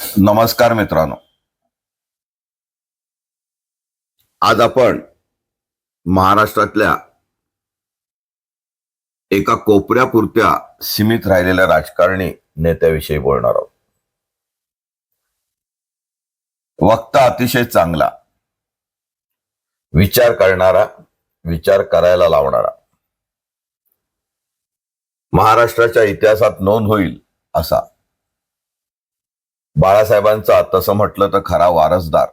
नमस्कार मित्रांनो. आज आपण महाराष्ट्रातल्या एका कोपऱ्यापुरत्या सीमित राहिलेल्या राजकारणी नेत्याविषयी बोलणार आहोत. वक्ता अतिशय चांगला विचार करणारा विचार करायला लावणारा. महाराष्ट्राच्या इतिहासात नोंद होईल असा बाळासाहेबांचा तसं म्हटलं तर खरा वारसदार.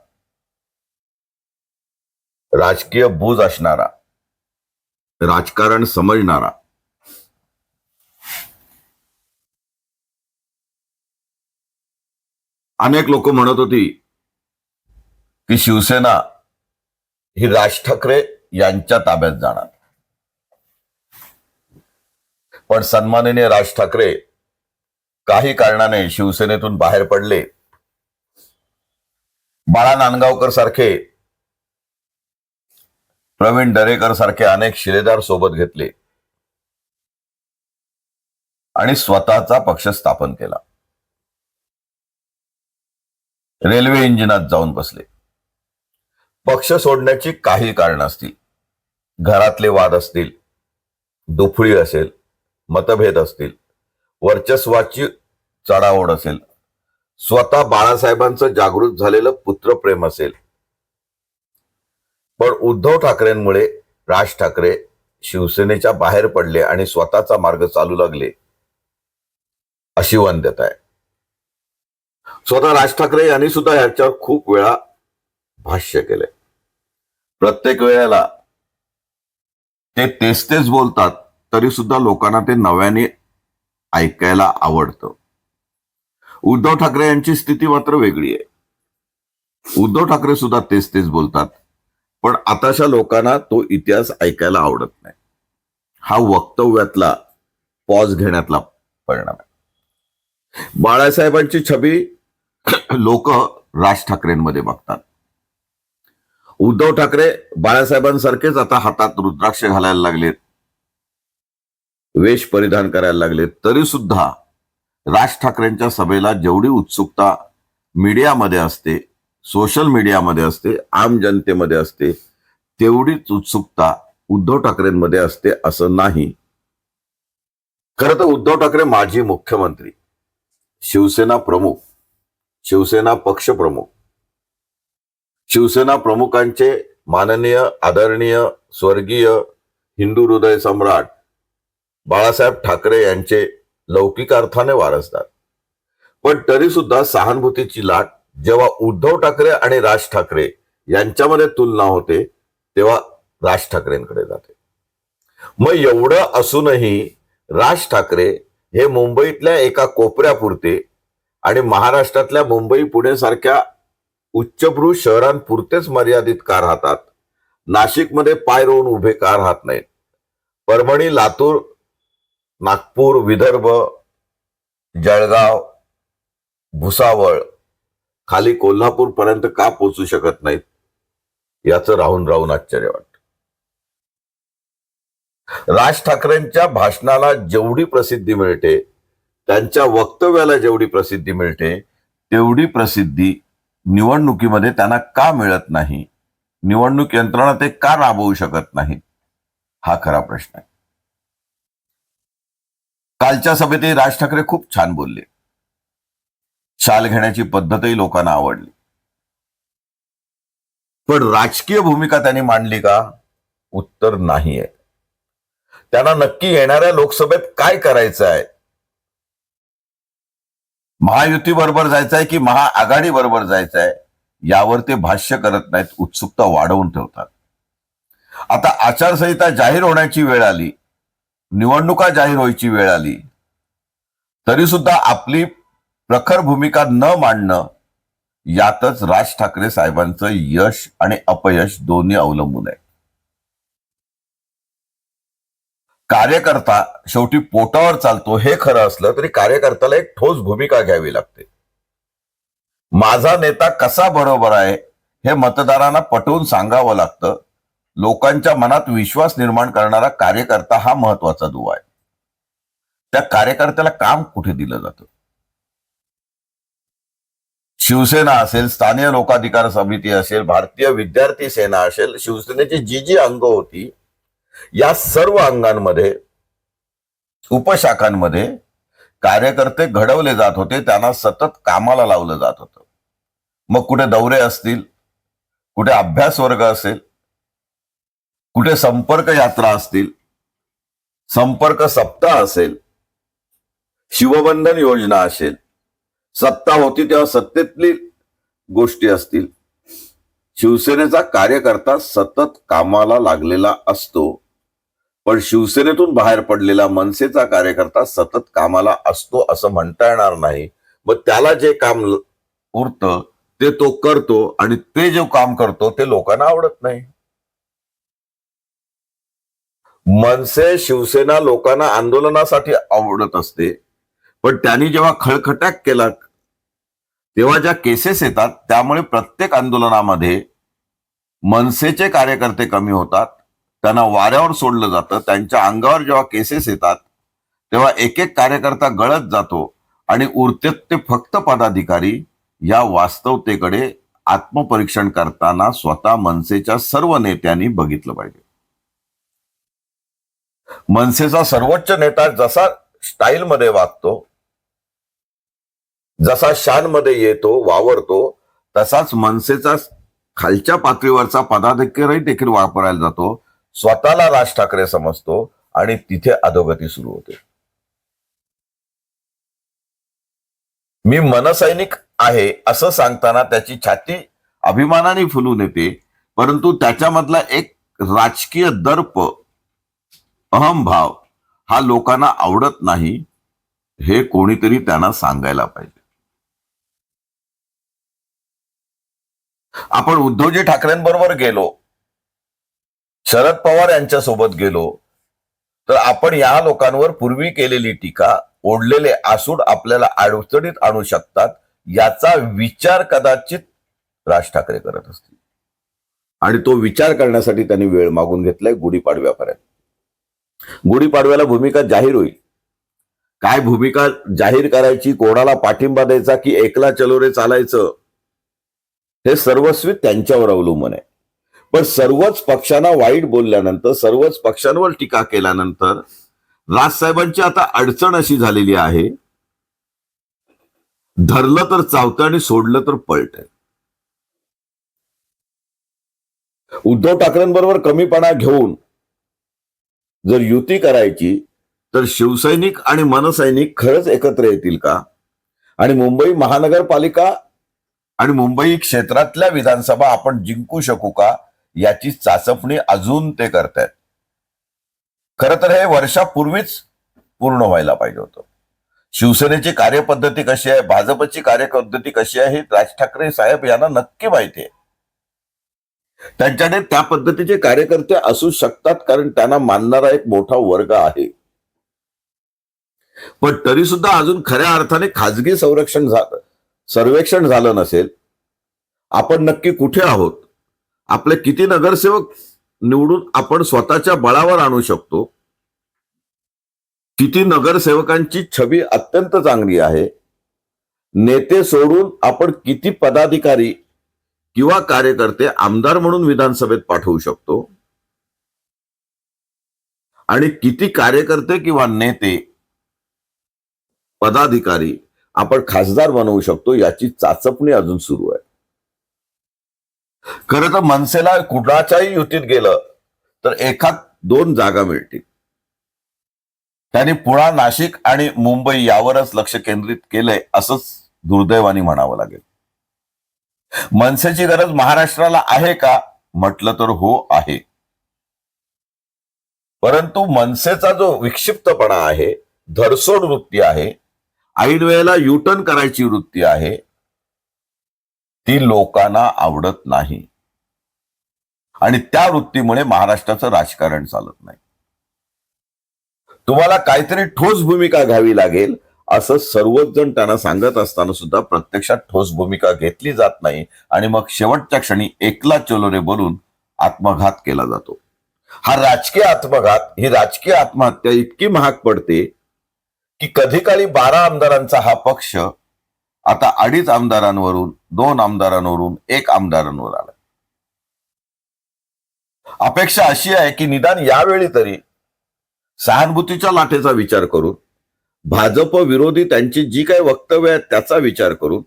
राजकीय बूज असणारा. राजकारण समजणारा. अनेक लोक म्हणत होती की शिवसेना ही राज ठाकरे यांच्या ताब्यात जाणार. पण सन्माननीय राज ठाकरे काही कारणाने शिवसेनेतून बाहेर पडले. बाळा नांदगावकर सारखे प्रवीण दरेकर सारखे अनेक शिलेदार सोबत घेतले. आणि स्वतःचा पक्ष स्थापन केला. रेल्वे इंजिनात जाऊन बसले. पक्ष सोडण्याची काही कारण असतील. घरातले वाद असतील. दुफळी असेल. मतभेद असतील. वर्चस्वाची चढाओढ असेल. स्वतः बाळासाहेबांचं जागृत झालेलं पुत्रप्रेम असेल. पण उद्धव ठाकरेंमुळे राज ठाकरे शिवसेनेच्या बाहेर पडले आणि स्वतःचा मार्ग चालू लागले. अशी वंद्यता आहे. स्वतः राज ठाकरे यांनी सुद्धा ह्याच्यावर खूप वेळा भाष्य केले प्रत्येक वेळेला ते तेच तेच बोलतात तरी सुद्धा लोकांना ते नव्याने ऐकायला आवडतं. उद्धव ठाकरे यांची स्थिती मात्र वेगळी आहे. उद्धव ठाकरे सुद्धा तेच तेच बोलतात पण आताच्या लोकांना तो इतिहास ऐकायला आवडत नाही. हा वक्तव्यातला पॉज घेण्यातला परिणाम आहे. बाळासाहेबांची छबी लोक राज ठाकरेंमध्ये बघतात. उद्धव ठाकरे बाळासाहेबांसारखेच आता हातात रुद्राक्ष घालायला लागलेत. वेश परिधान करायला लागले. तरी सुद्धा राज ठाकरेंच्या सभेला जेवढी उत्सुकता मीडियामध्ये असते सोशल मीडियामध्ये असते आम जनतेमध्ये असते तेवढीच उत्सुकता उद्धव ठाकरेंमध्ये असते असं नाही. खरं तर उद्धव ठाकरे माजी मुख्यमंत्री शिवसेना प्रमुख शिवसेना पक्ष प्रमुख शिवसेना प्रमुखांचे माननीय आदरणीय स्वर्गीय हिंदू हृदय सम्राट बाळासाहेब ठाकरे यांचे लौकिक अर्थाने वारसदार. पण तरी सुद्धा सहानुभूतीची लाट जेव्हा उद्धव ठाकरे आणि राज ठाकरे यांच्यामध्ये तुलना होते तेव्हा राज ठाकरेंकडे जाते. मग एवढं असूनही राज ठाकरे हे मुंबईतल्या एका कोपऱ्यापुरते आणि महाराष्ट्रातल्या मुंबई पुणे सारख्या उच्चभ्रू शहरांपुरतेच मर्यादित का राहतात. नाशिकमध्ये पाय रोवून उभे का राहत नाहीत. परभणी लातूर नागपूर विदर्भ जळगाव भुसावळ खाली कोल्हापूर पर्यंत का पोचू शकत नाहीत? याचं राहून राहून आश्चर्य वाटत. राज ठाकरेंच्या भाषणाला जेवढी प्रसिद्धी मिळते त्यांच्या वक्तव्याला जेवढी प्रसिद्धी मिळते तेवढी प्रसिद्धी निवडणुकीमध्ये त्यांना का मिळत नाही? निवडणूक यंत्रणा ते का राबवू शकत नाहीत? हा खरा प्रश्न आहे. कालच्या सभेतही राज ठाकरे खूप छान बोलले. शाल घेण्याची पद्धतही लोकांना आवडली. पण राजकीय भूमिका त्यांनी मांडली का? उत्तर नाहीये. त्यांना नक्की येणाऱ्या लोकसभेत काय करायचं आहे महायुती बरोबर जायचंय की महाआघाडी बरोबर जायचं आहे यावर ते भाष्य करत नाहीत उत्सुकता वाढवून ठेवतात. आता आचारसंहिता जाहीर होण्याची वेळ आली. निवडणुका जाहीर व्हायची वेळ आली. तरी सुद्धा आपली प्रखर भूमिका न मांडणं यातच राज ठाकरे साहेबांचं यश आणि अपयश दोन्ही अवलंबून आहे. कार्यकर्ता शेवटी पोटावर चालतो हे खरं असलं तरी कार्यकर्त्याला एक ठोस भूमिका घ्यावी लागते. माझा नेता कसा बरोबर आहे हे मतदारांना पटवून सांगावं लागतं. लोकांच्या मनात विश्वास निर्माण करणारा कार्यकर्ता हा महत्त्वाचा दुवा आहे. त्या कार्यकर्त्याला काम कुठे दिलं जातं? शिवसेना असेल स्थानीय लोकाधिकार समिती असेल भारतीय विद्यार्थी सेना असेल शिवसेनेची जी जी अंग होती या सर्व अंगांमध्ये उपशाखांमध्ये कार्यकर्ते घडवले जात होते त्यांना सतत कामाला लावलं जात होतं. मग कुठे दौरे असतील कुठे अभ्यास वर्ग असेल कुठे संपर्क यात्रा असतील संपर्क सप्ताह असेल शिवबंधन योजना असेल सत्ता होती तेव्हा सत्तेतली गोष्टी असतील. शिवसेनेचा कार्यकर्ता सतत कामाला लागलेला असतो पण शिवसेनेतून बाहेर पडलेला मनसेचा कार्यकर्ता सतत कामाला असतो असं म्हणता येणार नाही. मग त्याला जे काम उरतं ते तो करतो आणि ते जे काम करतो ते लोकांना आवडत नाही. मनसे शिवसेना लोकांना आंदोलनासाठी आवडत असते. पण त्यांनी जेव्हा खळखटाक केला तेव्हा ज्या केसेस येतात त्यामुळे प्रत्येक आंदोलनामध्ये मनसेचे कार्यकर्ते कमी होतात. त्यांना वाऱ्यावर सोडलं जातं. त्यांच्या अंगावर जेव्हा केसेस येतात तेव्हा एक एक कार्यकर्ता गळत जातो आणि उरतेत ते फक्त पदाधिकारी या वास्तवतेकडे आत्मपरीक्षण करताना स्वतः मनसेच्या सर्व नेत्यांनी बघितलं पाहिजे. मनसेचा सर्वोच्च नेता जसा स्टाईलमध्ये वागतो जसा शानमध्ये येतो वावरतो तसाच मनसेचा खालच्या पातळीवरचा पदाधिकारी देखील वापरायला जातो स्वतःला राज ठाकरे समजतो आणि तिथे अधोगती सुरू होते. मी मनसैनिक आहे असं सांगताना त्याची छाती अभिमानाने फुलून येते परंतु त्याच्यामधला एक राजकीय दर्प अहमभाव हा लोकांना आवडत नाही हे कोणीतरी त्यांना सांगायला पाहिजे. आपण उद्धवजी ठाकरेंबरोबर गेलो शरद पवार यांच्यासोबत गेलो तर आपण या लोकांवर पूर्वी केलेली टीका ओढलेले आसूड आपल्याला अडचणीत आणू शकतात याचा विचार कदाचित राज ठाकरे करत असतील. आणि तो विचार करण्यासाठी त्यांनी वेळ मागून घेतलाय गुढीपाडव्यापर्यंत. गुढीपाडव्याला भूमिका जाहीर होईल. काय भूमिका जाहीर करायची कोणाला पाठिंबा द्यायचा की एकला चलो रे चालायचं? हे सर्वस्वी त्यांच्यावर अवलंबून आहे. पण सर्वच पक्षांना वाईट बोलल्यानंतर सर्वच पक्षांवर टीका केल्यानंतर राजसाहेबांची आता अडचण अशी झालेली आहे धरलं तर चावतं आणि सोडलं तर पळत उद्धव ठाकरेंबरोबर कमीपणा घेऊन जर युती करायची तर शिवसैनिक आणि मनसैनिक खरंच एकत्र येतील का? आणि मुंबई महानगरपालिका आणि मुंबई क्षेत्रातल्या विधानसभा आपण जिंकू शकू का? याची चाचपणी अजून ते करतायत. खर तर हे वर्षापूर्वीच पूर्ण व्हायला पाहिजे होतं. शिवसेनेची कार्यपद्धती कशी आहे? भाजपची कार्यपद्धती कशी आहे? हे राज ठाकरे साहेब यांना नक्की माहिती आहे. त्यांच्याकडे त्या पद्धतीचे कार्यकर्ते असू शकतात कारण त्यांना मानणारा एक मोठा वर्ग आहे. पण तरी सुद्धा अजून खऱ्या अर्थाने खाजगी संरक्षण झालं सर्वेक्षण झालं नसेल आपण नक्की कुठे आहोत? आपले किती नगरसेवक निवडून आपण स्वतःच्या बळावर आणू शकतो? किती नगरसेवकांची छबी अत्यंत चांगली आहे? नेते सोडून आपण किती पदाधिकारी किंवा कार्यकर्ते आमदार म्हणून विधानसभेत पाठवू शकतो. आणि किती कार्यकर्ते किंवा नेते पदाधिकारी आपण खासदार बनवू शकतो याची चाचपणी अजून सुरू आहे. खरं तर मनसेला कुणाच्याही युतीत गेलं तर एखाद दोन जागा मिळतील. त्यांनी पुणा नाशिक आणि मुंबई यावरच लक्ष केंद्रित केलंय असंच दुर्दैवाने म्हणावं लागेल. मनसेची गरज महाराष्ट्राला आहे का? म्हटलं तर हो आहे. परंतु मनसेचा जो विक्षिप्तपणा आहे धरसोड वृत्ती आहे ऐन वेळेला युटर्न करायची वृत्ती आहे ती लोकांना आवडत नाही. आणि त्या वृत्तीमुळे महाराष्ट्राचं राजकारण चालत नाही. तुम्हाला काहीतरी ठोस भूमिका घ्यावी लागेल असं सर्वच जण त्यांना सांगत असताना सुद्धा प्रत्यक्षात ठोस भूमिका घेतली जात नाही आणि मग शेवटच्या क्षणी एकला चलोरे बोलून आत्मघात केला जातो. हा राजकीय आत्मघात ही राजकीय आत्महत्या इतकी महाग पडते की कधी काळी बारा आमदारांचा हा पक्ष आता अडीच आमदारांवरून दोन आमदारांवरून एक आमदारांवर आला अपेक्षा अशी आहे की निदान यावेळी तरी सहानुभूतीच्या लाटेचा विचार करून भाजप विरोधी त्यांची जी काही वक्तव्य आहेत त्याचा विचार करून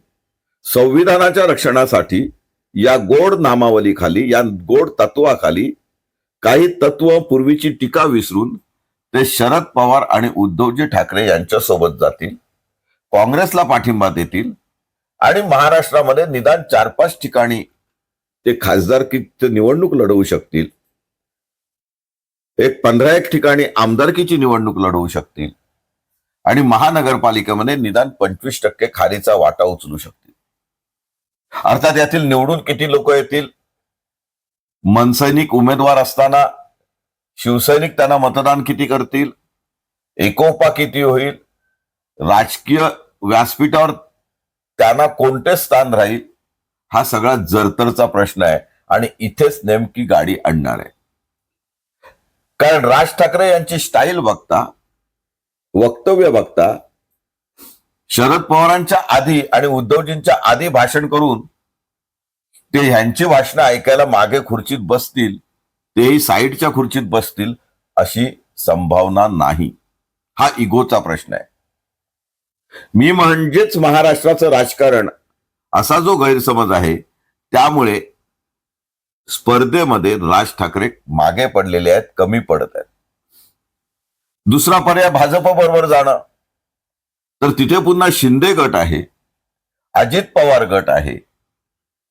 संविधानाच्या रक्षणासाठी या गोड नामावलीखाली या गोड तत्वाखाली काही तत्व पूर्वीची टीका विसरून ते शरद पवार आणि उद्धवजी ठाकरे यांच्या सोबत जातील काँग्रेसला पाठिंबा देतील आणि महाराष्ट्रामध्ये निदान चार पाच ठिकाणी ते खासदारकी निवडणूक लढवू शकतील. एक पंधरा एक ठिकाणी आमदारकीची निवडणूक लढवू शकतील. आणि महानगरपालिकेमध्ये निदान पंचवीस टक्के खारीचा वाटा उचलू शकतील. अर्थात यातील निवडून किती लोक येतील? मनसैनिक उमेदवार असताना शिवसैनिक त्यांना मतदान किती करतील? एकोपा किती होईल? राजकीय व्यासपीठावर त्यांना कोणते स्थान राहील? हा सगळा जरतरचा प्रश्न आहे आणि इथेच नेमकी गाडी आणणार आहे. कारण राज ठाकरे यांची स्टाईल बघता वक्तव्य बघता शरद पवारांच्या आधी आणि उद्धवजींच्या आधी भाषण करून ते ह्यांची भाषणं ऐकायला मागे खुर्चीत बसतील तेही साईडच्या खुर्चीत बसतील अशी संभावना नाही. हा इगोचा प्रश्न आहे. मी म्हणजेच महाराष्ट्राचं राजकारण असा जो गैरसमज आहे त्यामुळे स्पर्धेमध्ये राज ठाकरे मागे पडलेले आहेत कमी पडत आहेत. दुसरा पर्याय भाजप बरोबर जाणं. तर तिथे पुन्हा शिंदे गट आहे अजित पवार गट आहे.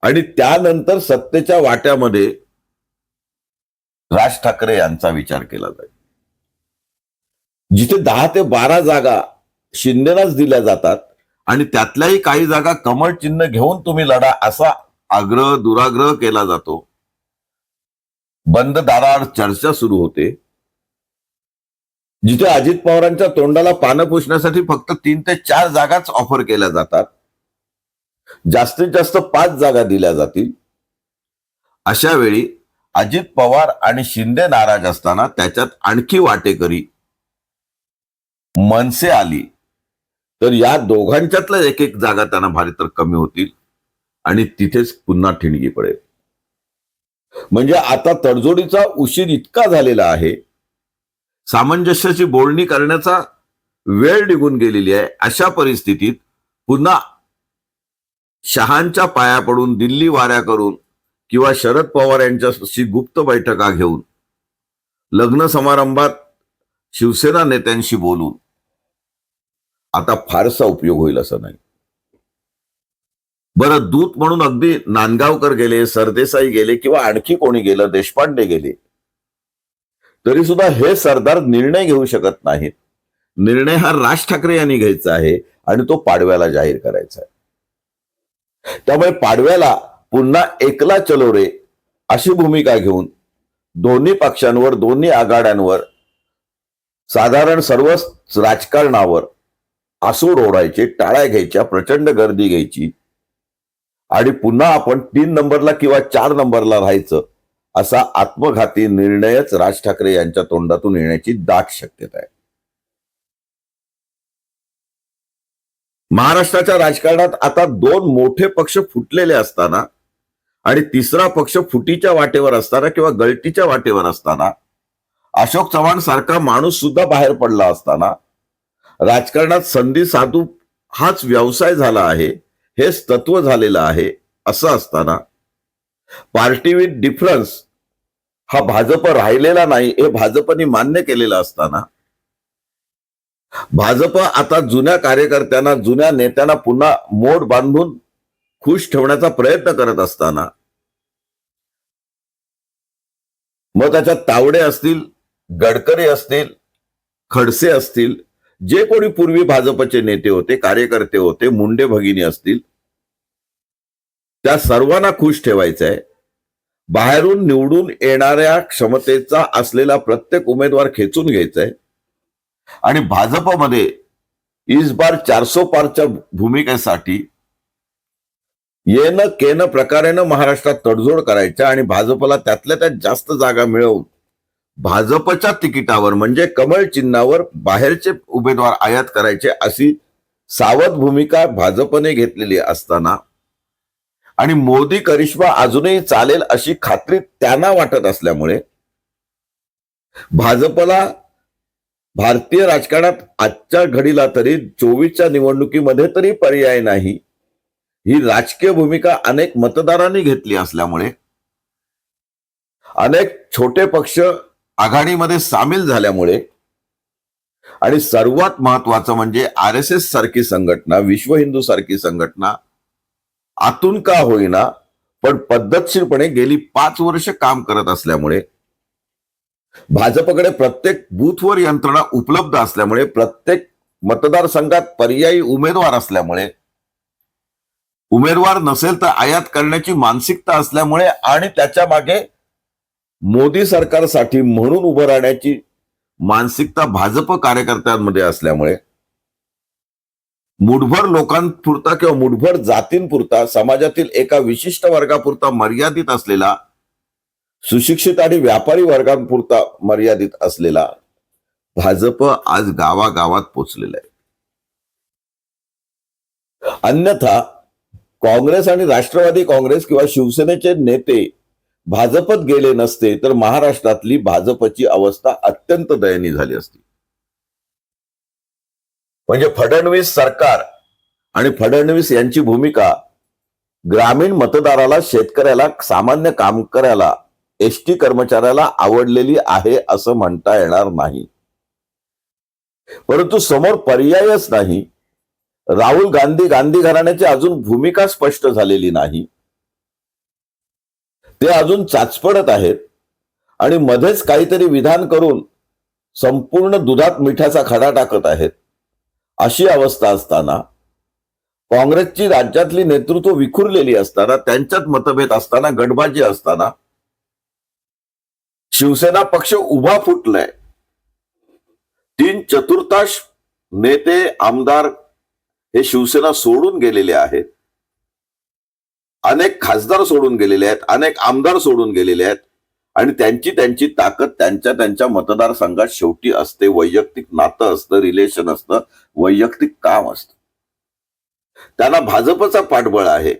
आणि त्यानंतर सत्तेच्या वाट्यामध्ये राज ठाकरे यांचा विचार केला जाईल. जिथे दहा ते बारा जागा शिंदेलाच दिल्या जातात आणि त्यातल्याही काही जागा कमळ चिन्ह घेऊन तुम्ही लढा असा आग्रह दुराग्रह केला जातो. बंद दारावर चर्चा सुरू होते. जिथे अजित पवारांच्या तोंडाला पानं पुसण्यासाठी फक्त तीन ते चार जागाच ऑफर केल्या जातात. जास्तीत जास्त पाच जागा दिल्या जातील. अशा वेळी अजित पवार आणि शिंदे नाराज असताना त्याच्यात आणखी वाटेकरी मनसे आली. तर या दोघांच्यातल्या एक एक जागा त्यांना भारी तर कमी होतील आणि तिथेच पुन्हा ठिणगी पडेल. म्हणजे आता तडजोडीचा उशीर इतका झालेला आहे सामंजस्याची बोलणी करण्याचा वेळ निघून गेलेली आहे. अशा परिस्थितीत पुन्हा शहांच्या पाया पडून दिल्ली वाऱ्या करून किंवा शरद पवार यांच्याशी गुप्त बैठका घेऊन लग्न समारंभात शिवसेना नेत्यांशी बोलून आता फारसा उपयोग होईल असं नाही. बरं दूत म्हणून अगदी नांदगावकर गेले सरदेसाई गेले किंवा आणखी कोणी गेलं देशपांडे गेले तरी सुद्धा हे सरदार निर्णय घेऊ शकत नाहीत. निर्णय हा राज ठाकरे यांनी घ्यायचा आहे आणि तो पाडव्याला जाहीर करायचा आहे. त्यामुळे पाडव्याला पुन्हा एकला चलो रे अशी भूमिका घेऊन दोन्ही पक्षांवर दोन्ही आघाड्यांवर साधारण सर्वच राजकारणावर आसूड ओढायचे टाळ्या घ्यायच्या प्रचंड गर्दी घ्यायची. आणि पुन्हा आपण तीन नंबरला किंवा चार नंबरला राहायचं असा आत्मघाती निर्णयच राज ठाकरे यांच्या तोंडातून येण्याची दाट शक्यता आहे. महाराष्ट्राच्या राजकारणात आता दोन मोठे पक्ष फुटलेले असताना आणि तिसरा पक्ष फुटीच्या वाटेवर असताना किंवा गळतीच्या वाटेवर असताना अशोक चव्हाण सारखा माणूस सुद्धा बाहेर पडला असताना राजकारणात संधी साधू हाच व्यवसाय झाला आहे हेच तत्व झालेलं आहे असं असताना पार्टी विथ डिफरन्स हा भाजप राहिलेला नाही हे भाजपने मान्य केलेलं असताना. भाजप आता जुन्या कार्यकर्त्यांना जुन्या नेत्यांना पुन्हा मोड बांधून खुश ठेवण्याचा प्रयत्न करत असताना मग त्याच्यात तावडे असतील गडकरी असतील खडसे असतील जे कोणी पूर्वी भाजपचे नेते होते कार्यकर्ते होते मुंडे भगिनी असतील त्या सर्वांना खुश ठेवायचं आहे बाहेरून निवडून येणाऱ्या क्षमतेचा असलेला प्रत्येक उमेदवार खेचून घ्यायचा आहे आणि भाजपमध्ये इस बार चारसो पारच्या भूमिकेसाठी येणं केन प्रकारेनं महाराष्ट्रात तडजोड करायच्या आणि भाजपला त्यातल्या त्यात जास्त जागा मिळवून भाजपच्या तिकिटावर म्हणजे कमळ चिन्हावर बाहेरचे उमेदवार आयात करायचे अशी सावध भूमिका भाजपने घेतलेली असताना आणि मोदी करिश्मा अजूनही चालेल अशी खात्री त्यांना वाटत असल्यामुळे भाजपला भारतीय राजकारणात आजच्या घडीला तरी चोवीसच्या निवडणुकीमध्ये तरी पर्याय नाही. ही राजकीय भूमिका अनेक मतदारांनी घेतली असल्यामुळे अनेक छोटे पक्ष आघाडीमध्ये सामील झाल्यामुळे आणि सर्वात महत्वाचं म्हणजे आर एस एस सारखी संघटना विश्व हिंदू सारखी संघटना आतून का होईना पण पद्धतशीरपणे गेली पाच वर्ष काम करत असल्यामुळे भाजपकडे प्रत्येक बूथवर यंत्रणा उपलब्ध असल्यामुळे प्रत्येक मतदारसंघात पर्यायी उमेदवार असल्यामुळे उमेदवार नसेल तर आयात करण्याची मानसिकता असल्यामुळे आणि त्याच्यामागे मोदी सरकारसाठी म्हणून उभं राहण्याची मानसिकता भाजप कार्यकर्त्यांमध्ये असल्यामुळे मुठभर लोकांपुरता किंवा मुठभर जातींपुरता समाजातील एका विशिष्ट वर्गापुरता मर्यादित असलेला सुशिक्षित आणि व्यापारी वर्गांपुरता मर्यादित असलेला भाजप आज गावागावात पोचलेला आहे. अन्यथा काँग्रेस आणि राष्ट्रवादी काँग्रेस किंवा शिवसेनेचे नेते भाजपत गेले नसते तर महाराष्ट्रातली भाजपची अवस्था अत्यंत दयनीय झाली असती. म्हणजे फडणवीस सरकार आणि फडणवीस यांची भूमिका ग्रामीण मतदाराला शेतकऱ्याला सामान्य कामकऱ्याला एस टी कर्मचाऱ्याला आवडलेली आहे असं म्हणता येणार नाही. परंतु समोर पर्यायच नाही. राहुल गांधी गांधी घराण्याची अजून भूमिका स्पष्ट झालेली नाही. ते अजून चाचपडत आहेत आणि मध्येच काहीतरी विधान करून संपूर्ण दुधात मिठाचा खडा टाकत आहेत. अशी अवस्था असताना काँग्रेसची राज्यातली नेतृत्व विखुरलेली असताना त्यांच्यात मतभेद असताना गटबाजी असताना शिवसेना पक्ष उभा फुटलाय. तीन चतुर्थांश नेते आमदार हे शिवसेना सोडून गेलेले आहेत. अनेक खासदार सोडून गेलेले आहेत अनेक आमदार सोडून गेलेले आहेत. आणि त्यांची त्यांची ताकद त्यांच्या त्यांच्या मतदारसंघात शेवटी असते वैयक्तिक नातं असतं रिलेशन असतं वैयक्तिक काम असतं. त्यांना भाजपचा पाठबळ आहे.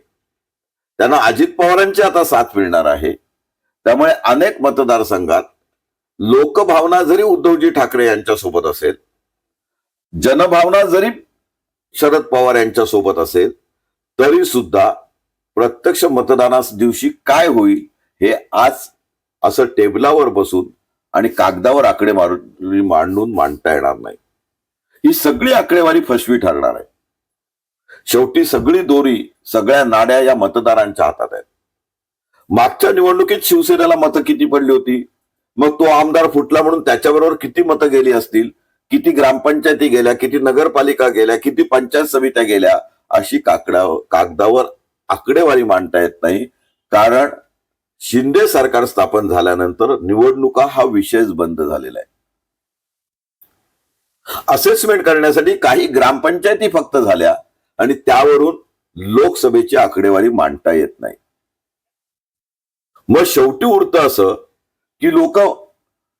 त्यांना अजित पवारांची आता साथ मिळणार आहे. त्यामुळे अनेक मतदारसंघात लोकभावना जरी उद्धवजी ठाकरे यांच्यासोबत असेल जनभावना जरी शरद पवार यांच्या सोबत असेल तरी सुद्धा प्रत्यक्ष मतदानास दिवशी काय होईल हे आज असं टेबलावर बसून आणि कागदावर आकडे मारून मांडून मांडता येणार नाही. ही सगळी आकडेवारी फसवी ठरणार आहे. शेवटी सगळी दोरी सगळ्या नाड्या या मतदारांच्या हातात आहेत. मागच्या निवडणुकीत शिवसेनेला मतं किती पडली होती? मग तो आमदार फुटला म्हणून त्याच्याबरोबर किती मतं गेली असतील? किती ग्रामपंचायती गेल्या? किती नगरपालिका गेल्या? किती पंचायत समित्या गेल्या? अशी काकडा कागदावर आकडेवारी मांडता येत नाही. कारण शिंदे सरकार स्थापन झाल्यानंतर निवडणुका हा विषयच बंद झालेला आहे. असेसमेंट करण्यासाठी काही ग्रामपंचायती फक्त झाल्या आणि त्यावरून लोकसभेची आकडेवारी मांडता येत नाही. मग शेवटी उरतं असं की लोक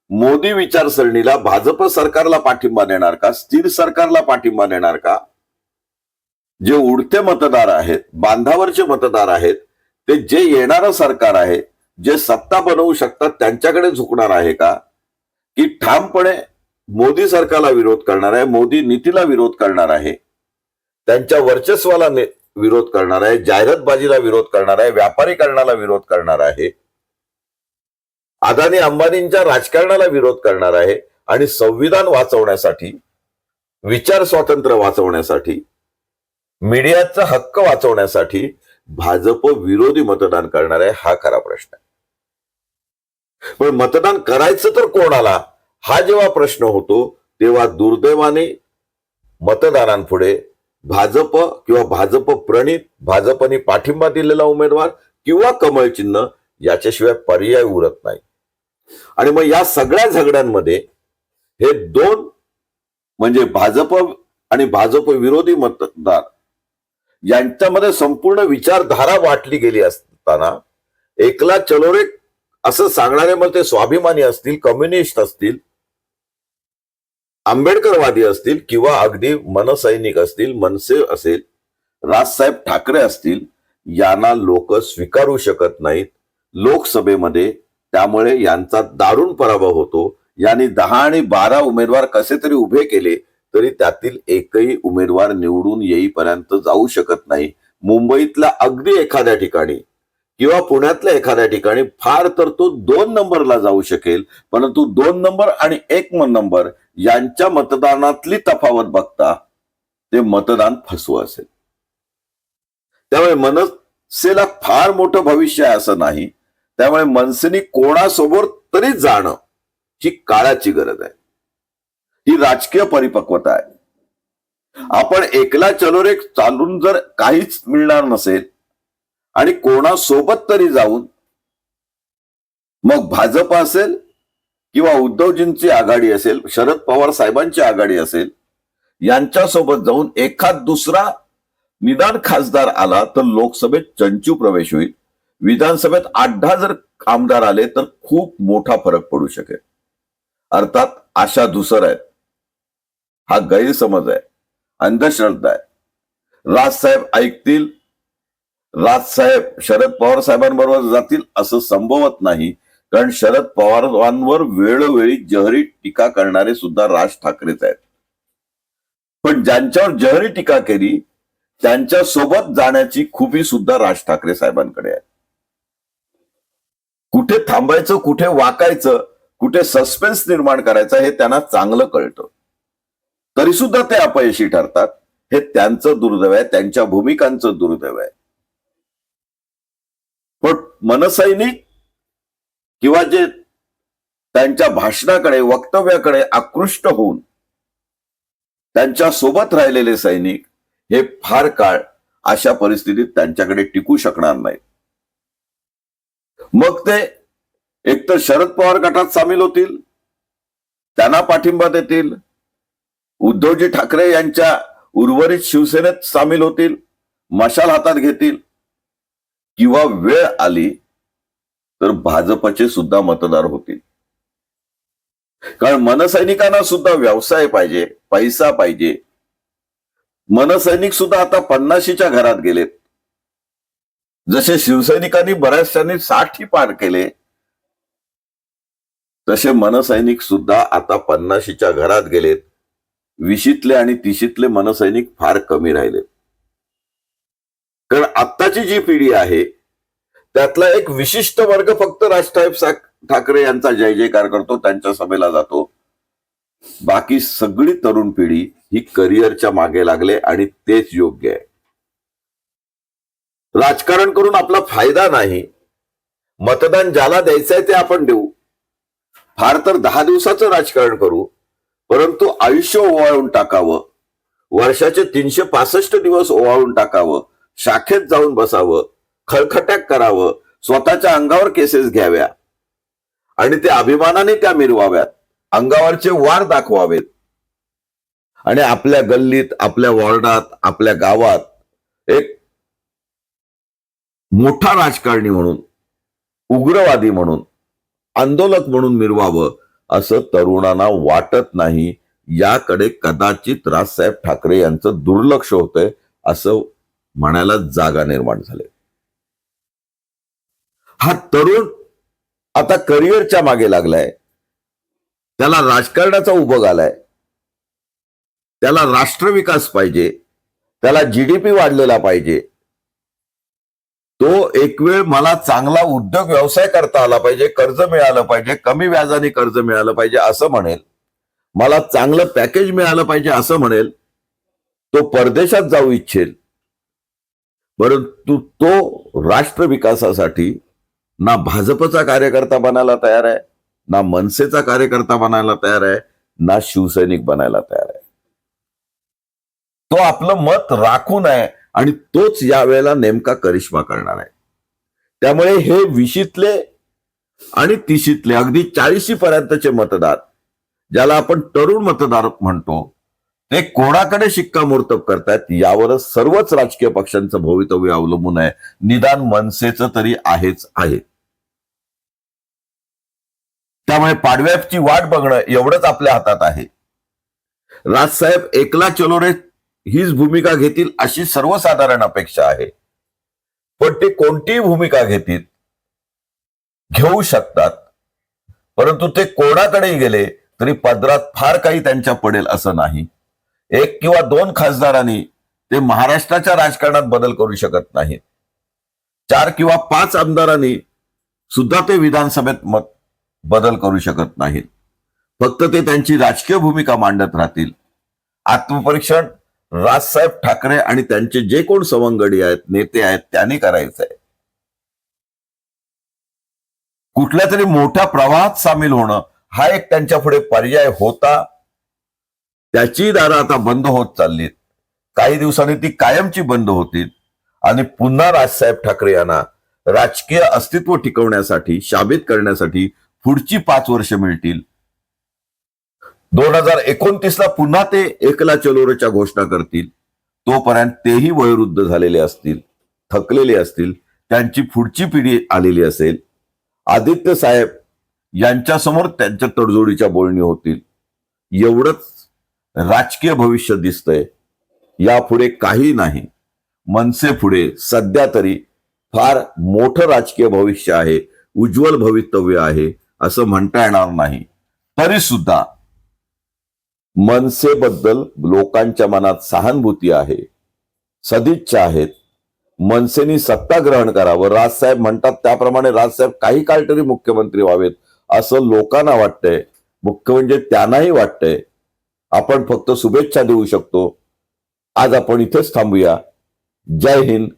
मोदी विचारसरणीला भाजप सरकारला पाठिंबा देणार का स्थिर सरकारला पाठिंबा देणार का? जे उडते मतदार आहेत बांधावरचे मतदार आहेत ते जे येणारं सरकार आहे जे सत्ता बनवू शकतात त्यांच्याकडे झुकणार आहे का? की ठामपणे मोदी सरकारला विरोध करणार आहे मोदी नीतीला विरोध करणार आहे त्यांच्या वर्चस्वाला विरोध करणार आहे जाहिरातबाजीला विरोध करणार आहे व्यापारीकरणाला विरोध करणार आहे अदानी अंबानींच्या राजकारणाला विरोध करणार आहे आणि संविधान वाचवण्यासाठी विचार स्वातंत्र्य वाचवण्यासाठी मीडियाचा हक्क वाचवण्यासाठी भाजप विरोधी मतदान करणार आहे हा खरा प्रश्न आहे. पण मतदान करायचं तर कोणाला? हा जेव्हा प्रश्न होतो तेव्हा दुर्दैवाने मतदारांपुढे भाजप किंवा भाजप प्रणित भाजपने पाठिंबा दिलेला उमेदवार किंवा कमळ चिन्ह याच्याशिवाय पर्याय उरत नाही. आणि मग या सगळ्या झगड्यांमध्ये हे दोन म्हणजे भाजप आणि भाजप विरोधी मतदार यांच्यामध्ये संपूर्ण विचारधारा वाटली गेली असताना एकला चलोरे असं सांगणारे मग ते स्वाभिमानी असतील कम्युनिस्ट असतील आंबेडकरवादी असतील किंवा अगदी मनसैनिक असतील मनसे असेल राजसाहेब ठाकरे असतील यांना लोक स्वीकारू शकत नाहीत. लोकसभेमध्ये त्यामुळे यांचा दारुण पराभव होतो. यांनी दहा आणि बारा उमेदवार कसे तरी उभे केले तरी त्यातील एकही उमेदवार निवडून येईपर्यंत जाऊ शकत नाही. मुंबईतला अगदी एखाद्या ठिकाणी किंवा पुण्यातल्या एखाद्या ठिकाणी फार तर तो दोन नंबरला जाऊ शकेल परंतु दोन नंबर आणि एक नंबर यांच्या मतदानातली तफावत बघता ते मतदान फसवं असेल. त्यामुळे मनसेला फार मोठं भविष्य आहे असं नाही. त्यामुळे मनसेनी कोणासोबत तरी जाणं ही काळाची गरज आहे. ही राजकीय परिपक्वता आहे. आपण एकला चलोरे चालून जर काहीच मिळणार नसेल आणि कोणासोबत तरी जाऊन मग भाजप असेल किंवा उद्धवजींची आघाडी असेल शरद पवार साहेबांची आघाडी असेल यांच्यासोबत जाऊन एखाद दुसरा निदान खासदार आला तर लोकसभेत चंचू प्रवेश होईल. विधानसभेत आठ जर आमदार आले तर खूप मोठा फरक पडू शकेल. अर्थात आशा धुसर आहेत हा गैरसमज आहे अंधश्रद्धा आहे. राजसाहेब ऐकतील राजसाहेब शरद पवार साहेबांबरोबर जातील असं संभवत नाही कारण शरद पवारांवर वेळोवेळी जहरी टीका करणारे सुद्धा राज ठाकरेच आहेत. पण ज्यांच्यावर जहरी टीका केली त्यांच्यासोबत जाण्याची खुबी सुद्धा राज ठाकरे साहेबांकडे आहे. कुठे थांबायचं कुठे वाकायचं कुठे सस्पेन्स निर्माण करायचं हे त्यांना चांगलं कळतं. तरी सुद्धा ते अपयशी ठरतात. हे त्यांचं दुर्दैव आहे त्यांच्या भूमिकांचं दुर्दैव आहे. पण मनसैनिक किंवा जे त्यांच्या भाषणाकडे वक्तव्याकडे आकृष्ट होऊन त्यांच्यासोबत राहिलेले सैनिक हे फार काळ अशा परिस्थितीत त्यांच्याकडे टिकू शकणार नाहीत. मग ते एकतर शरद पवार गटात सामील होतील त्यांना पाठिंबा देतील उद्धवजी ठाकरे यांच्या उर्वरित शिवसेनेत सामील होतील मशाल हातात घेतील किंवा वेळ आली तर भाजपचे सुद्धा मतदार होतील. कारण मनसैनिकांना सुद्धा व्यवसाय पाहिजे पैसा पाहिजे. मनसैनिक सुद्धा आता पन्नाशीच्या घरात गेलेत. जसे शिवसैनिकांनी बऱ्याचशांनी साठी पार केले तसे मनसैनिक सुद्धा आता पन्नाशीच्या घरात गेलेत. विशीतले आणि तिशीतले मनसैनिक फार कमी राहिले. कारण आत्ताची जी पिढी आहे त्यातला एक विशिष्ट वर्ग फक्त राजसाहेब ठाकरे यांचा जय जयकार करतो त्यांच्या सभेला जातो. बाकी सगळी तरुण पिढी ही करिअरच्या मागे लागले आणि तेच योग्य आहे. राजकारण करून आपला फायदा नाही मतदान ज्याला द्यायचंय ते आपण देऊ. फार तर दहा दिवसाचं राजकारण करू परंतु आयुष्य ओवाळून टाकावं. वर्षाचे तीनशे पासष्ट दिवस ओवाळून टाकावं. शाखेत जाऊन बसावं. खळखट्याक करावं. स्वतःच्या अंगावर केसेस घ्याव्या. आणि ते अभिमानाने त्या मिरवाव्यात. अंगावरचे वार दाखवावेत. आणि आपल्या गल्लीत आपल्या वॉर्डात आपल्या गावात एक मोठा राजकारणी म्हणून उग्रवादी म्हणून आंदोलक म्हणून मिरवावं. असं तरुणांना वाटत नाही. याकडे कदाचित राजसाहेब ठाकरे यांचं दुर्लक्ष होतंय असं म्हणायला जागा निर्माण झाले. हा तरुण आता करिअरच्या मागे लागलाय. त्याला राजकारणाचा उभं आलाय त्याला राष्ट्रविकास पाहिजे. त्याला जीडीपी वाढलेला पाहिजे. तो एक वेळ मला चांगला उद्योग व्यवसाय करता आला पाहिजे कर्ज मिळालं पाहिजे कमी व्याजाने कर्ज मिळालं पाहिजे असं म्हणेल. मला चांगलं पॅकेज मिळालं पाहिजे असं म्हणेल. तो परदेशात जाऊ इच्छेल. परंतु तो राष्ट्र विकासासाठी ना भाजपचा कार्यकर्ता बनायला तयार आहे ना मनसेचा कार्यकर्ता बनायला तयार आहे ना शिवसैनिक बनायला तयार आहे. तो आपलं मत राखून आहे. आणि तोच यावेळेला नेमका करिश्मा करणार आहे. त्यामुळे हे विशीतले आणि तिशीतले अगदी चाळीशी पर्यंतचे मतदार ज्याला आपण तरुण मतदार म्हणतो ते कोणाकडे शिक्कामोर्तब करतायत यावरच सर्वच राजकीय पक्षांचं भवितव्य अवलंबून आहे. निदान मनसेचं तरी आहेच आहे. त्यामुळे पाडव्याची वाट बघणं एवढंच आपल्या हातात आहे. राजसाहेब एकला चलो रे हीच भूमिका घेतील अशी सर्वसाधारण अपेक्षा आहे. पण ते कोणतीही भूमिका घेतील घेऊ शकतात. परंतु ते कोणाकडेही गेले तरी पदरात फार काही त्यांच्या पडेल असं नाही. एक किंवा दोन खासदारांनी ते महाराष्ट्राच्या राजकारणात बदल करू शकत नाहीत चार किंवा पाच आमदारांनी सुद्धा ते विधानसभेत मत बदल करू शकत नाहीत. फक्त ते त्यांची राजकीय भूमिका मांडत राहतील. आत्मपरीक्षण राजसाहेब ठाकरे आणि त्यांचे जे कोण सवंगडी आहेत नेते आहेत त्याने करायचं आहे कुठल्या तरी मोठ्या प्रवाहात सामील होणं हा एक त्यांच्या पुढे पर्याय होता. त्याची दारं आता बंद होत चाललीत. काही दिवसांनी ती कायमची बंद होतील. आणि पुन्हा राजसाहेब ठाकरे यांना राजकीय अस्तित्व टिकवण्यासाठी शाबित करण्यासाठी पुढची पाच वर्ष मिळतील. दोन हजार एकोणतीसला पुन्हा ते एकला चलोरच्या घोषणा करतील. तोपर्यंत तेही वयोवृद्ध झालेले असतील थकलेले असतील त्यांची पुढची पिढी आलेली असेल. आदित्य साहेब यांच्यासमोर त्यांच्या तडजोडीच्या बोलणी होतील. एवढंच राजकीय भविष्य दिसतंय. यापुढे काही नाही. मनसे पुढे सध्या तरी फार मोठं राजकीय भविष्य आहे उज्ज्वल भवितव्य आहे असं म्हणता येणार नाही. तरी सुद्धा मनसेबद्दल लोकांच्या मनात सहानुभूती आहे सदिच्छा आहेत. मनसेनी सत्ता ग्रहण करावं. राजसाहेब म्हणतात त्याप्रमाणे राजसाहेब काही काळ तरी मुख्यमंत्री व्हावेत असं लोकांना वाटतंय. मुख्य म्हणजे त्यांनाही वाटतंय. आपण फक्त शुभेच्छा देऊ शकतो. आज आपण इथेच थांबूया. जय हिंद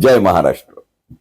जय महाराष्ट्र.